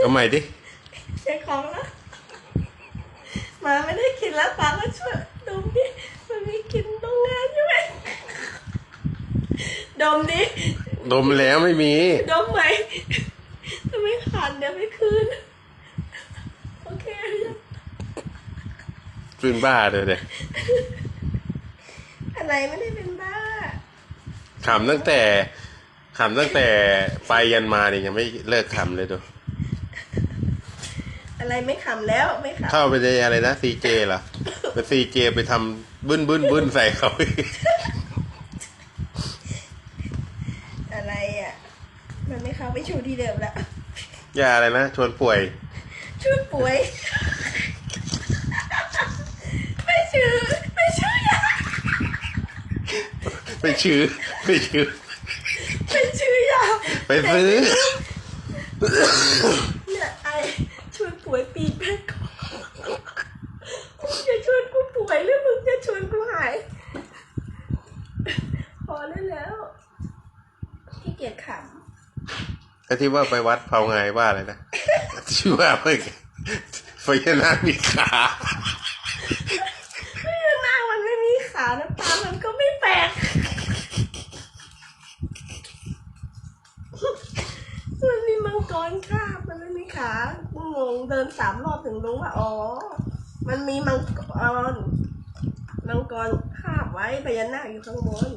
เอาใหม่ดิเช็คของแล้วหมาไม่ได้กินแล้วปาก็ช่วยดมดิมันมีกลินโรงงานใช่ไหมดมดิดมแล้วไม่มี ดมไหมถ้าไม่ขันเดี๋ยวไม่คืน โอเคหรือยังปืนบ้าเลยเด็กอะไรไม่ได้เป็นบ้าขำตั้งแต่ขำตั้งแต่ไปยันมาเนี่ยยังไม่เลิกขำเลยดู อะไรไม่ขำแล้วไม่ขเข้าไปในอะไรนะซีเจเหรอไปซีเจไปทำบึ้นบึ้นบึ้นใส่เขาอีกำอะไรอะ มันไม่เข้าไปชูที่เดิมแล้วยาอะไรนะชวนป่วยช่วยป่วย ไม่ชื่อไม่ชื่อยาไปชื่อไปชื่อไม่ชื่อยาไปซื้อเนี่ยไอชวน ป่วยปีแม่ก่อนมึงจะชวนกูป่วยหรือมึงจะชวนกูหายพอได้แล้วขี้เกียจขไอ้ที่ว่าไปวัดเผาไงว่าอะไรนะชื่อว่าเพื่อพญานาคมีขาำไม่หน้ามันไม่มีขาน้ำตามันก็ไม่แปลกมันมีมังกรคาบมันไม่มีขากู งงเดินสามรอบถึงรู้ว่าอ๋อ มันมีมังกรมังกรคาบไว้พญานาคอยู่ข้างบน